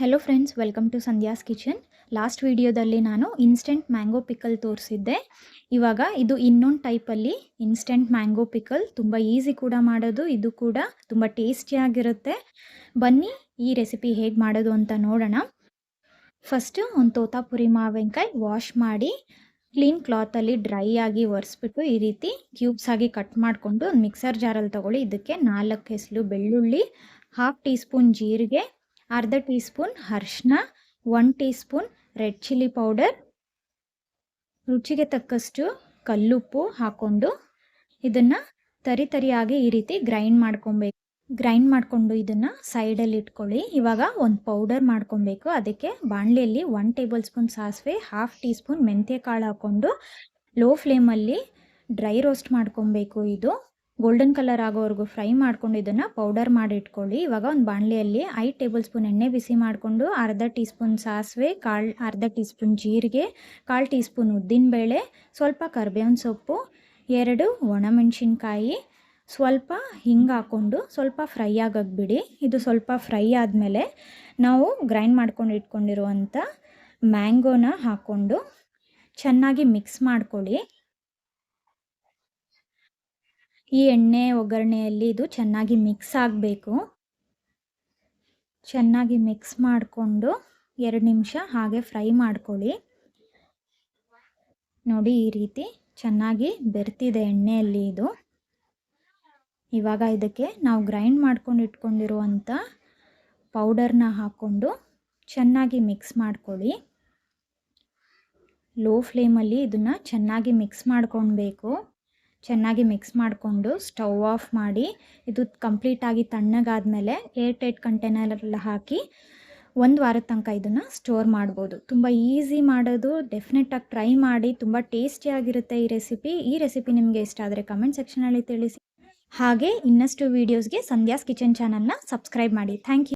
Hello friends welcome to Sandhya's kitchen last ವಿಡಿಯೋದಲ್ಲಿ ನಾನು instant mango pickle ತೋರಿಸಿದ್ದೆ. ಇವಾಗ ಇದು ಇನ್ನೊಂದು ಟೈಪಲ್ಲಿ ಇನ್ಸ್ಟೆಂಟ್ ಮ್ಯಾಂಗೋ ಪಿಕಲ್ ತುಂಬ ಈಸಿ ಕೂಡ ಮಾಡೋದು, ಇದು ಕೂಡ ತುಂಬ ಟೇಸ್ಟಿಯಾಗಿರುತ್ತೆ ಬನ್ನಿ ಈ ರೆಸಿಪಿ ಹೇಗೆ ಮಾಡೋದು ಅಂತ ನೋಡೋಣ. ಫಸ್ಟು ಒಂದು ತೋತಾಪುರಿ ಮಾವಿನಕಾಯಿ ವಾಶ್ ಮಾಡಿ ಕ್ಲೀನ್ ಕ್ಲಾತಲ್ಲಿ ಡ್ರೈ ಆಗಿ ಒರೆಸ್ಬಿಟ್ಟು ಈ ರೀತಿ ಕ್ಯೂಬ್ಸ್ ಆಗಿ ಕಟ್ ಮಾಡಿಕೊಂಡು ಒಂದು ಮಿಕ್ಸರ್ ಜಾರಲ್ಲಿ ತೊಗೊಳ್ಳಿ. ಇದಕ್ಕೆ ನಾಲ್ಕು ಹೆಸಲು ಬೆಳ್ಳುಳ್ಳಿ ಹಾಫ್ ಟೀ ಸ್ಪೂನ್ ಜೀರಿಗೆ ಅರ್ಧ ಟೀ ಸ್ಪೂನ್ ಅರ್ಶಿನ one teaspoon red chilli powder. ರುಚಿಗೆ ತಕ್ಕಷ್ಟು ಕಲ್ಲುಪ್ಪು ಹಾಕ್ಕೊಂಡು ಇದನ್ನು ತರಿ ತರಿಯಾಗಿ ಈ ರೀತಿ ಗ್ರೈಂಡ್ ಮಾಡ್ಕೊಬೇಕು. ಗ್ರೈಂಡ್ ಮಾಡಿಕೊಂಡು ಇದನ್ನು ಸೈಡಲ್ಲಿ ಇಟ್ಕೊಳ್ಳಿ. ಇವಾಗ ಒಂದು ಪೌಡರ್ ಮಾಡ್ಕೊಬೇಕು. ಅದಕ್ಕೆ ಬಾಣಲೆಯಲ್ಲಿ ಒನ್ ಟೇಬಲ್ ಸ್ಪೂನ್ ಸಾಸಿವೆ, ಹಾಫ್ ಟೀ ಸ್ಪೂನ್ ಮೆಂತ್ಯ ಕಾಳು ಹಾಕ್ಕೊಂಡು ಲೋ ಫ್ಲೇಮಲ್ಲಿ ಡ್ರೈ ರೋಸ್ಟ್ ಮಾಡ್ಕೊಬೇಕು ಇದು. ಗೋಲ್ಡನ್ ಕಲರ್ ಆಗೋವರೆಗೂ ಫ್ರೈ ಮಾಡ್ಕೊಂಡು ಇದನ್ನು ಪೌಡರ್ ಮಾಡಿ ಇಟ್ಕೊಳ್ಳಿ. ಇವಾಗ ಒಂದು ಬಾಣಲೆಯಲ್ಲಿ ಐದು ಟೇಬಲ್ ಸ್ಪೂನ್ ಎಣ್ಣೆ ಬಿಸಿ ಮಾಡಿಕೊಂಡು ಅರ್ಧ ಟೀ ಸ್ಪೂನ್ ಸಾಸಿವೆ, ಕಾಳು, ಅರ್ಧ ಟೀ ಸ್ಪೂನ್ ಜೀರಿಗೆ ಕಾಲು ಟೀ ಸ್ಪೂನ್ ಉದ್ದಿನಬೇಳೆ, ಸ್ವಲ್ಪ ಕರ್ಬೇವಿನ ಸೊಪ್ಪು, ಎರಡು ಒಣಮೆಣಸಿನ್ಕಾಯಿ, ಸ್ವಲ್ಪ ಹಿಂಗೆ ಹಾಕ್ಕೊಂಡು ಸ್ವಲ್ಪ ಫ್ರೈ ಆಗಕ್ಕೆ ಬಿಡಿ. ಇದು ಸ್ವಲ್ಪ ಫ್ರೈ ಆದಮೇಲೆ ನಾವು ಗ್ರೈಂಡ್ ಮಾಡ್ಕೊಂಡು ಇಟ್ಕೊಂಡಿರುವಂಥ ಮ್ಯಾಂಗೋನ ಹಾಕ್ಕೊಂಡು ಚೆನ್ನಾಗಿ ಮಿಕ್ಸ್ ಮಾಡ್ಕೊಳ್ಳಿ. ಈ ಎಣ್ಣೆ ಒಗ್ಗರಣೆಯಲ್ಲಿ ಇದು ಚೆನ್ನಾಗಿ ಮಿಕ್ಸ್ ಆಗಬೇಕು. ಚೆನ್ನಾಗಿ ಮಿಕ್ಸ್ ಮಾಡಿಕೊಂಡು ಎರಡು ನಿಮಿಷ ಹಾಗೆ ಫ್ರೈ ಮಾಡ್ಕೊಳ್ಳಿ. ನೋಡಿ ಈ ರೀತಿ ಚೆನ್ನಾಗಿ ಬೆರ್ತಿದೆ ಎಣ್ಣೆಯಲ್ಲಿ ಇದು. ಇವಾಗ ಇದಕ್ಕೆ ನಾವು ಗ್ರೈಂಡ್ ಮಾಡ್ಕೊಂಡು ಇಟ್ಕೊಂಡಿರುವಂಥ ಪೌಡರ್ನ ಹಾಕ್ಕೊಂಡು ಚೆನ್ನಾಗಿ ಮಿಕ್ಸ್ ಮಾಡ್ಕೊಳ್ಳಿ. ಲೋ ಫ್ಲೇಮಲ್ಲಿ ಇದನ್ನು ಚೆನ್ನಾಗಿ ಮಿಕ್ಸ್ ಮಾಡ್ಕೊಳ್ಬೇಕು ಚೆನ್ನಾಗಿ ಮಿಕ್ಸ್ ಮಾಡಿಕೊಂಡು ಸ್ಟವ್ ಆಫ್ ಮಾಡಿ, ಇದು ಕಂಪ್ಲೀಟಾಗಿ ತಣ್ಣಗಾದಮೇಲೆ ಏರ್ ಟೈಟ್ ಕಂಟೈನರಲ್ಲಿ ಹಾಕಿ ಒಂದು ವಾರದ ತನಕ ಇದನ್ನು ಸ್ಟೋರ್ ಮಾಡ್ಬೋದು. ತುಂಬ ಈಸಿ ಮಾಡೋದು ಡೆಫಿನೆಟಾಗಿ ಟ್ರೈ ಮಾಡಿ, ತುಂಬ ಟೇಸ್ಟಿಯಾಗಿರುತ್ತೆ ಈ ರೆಸಿಪಿ ಈ ರೆಸಿಪಿ ನಿಮಗೆ ಇಷ್ಟ ಆದರೆ ಕಮೆಂಟ್ ಸೆಕ್ಷನಲ್ಲಿ ತಿಳಿಸಿ. ಹಾಗೆ ಇನ್ನಷ್ಟು ವೀಡಿಯೋಸ್ಗೆ ಸಂಧ್ಯಾಸ್ ಕಿಚನ್ ಚಾನಲ್ನ ಸಬ್ಸ್ಕ್ರೈಬ್ ಮಾಡಿ. Thank you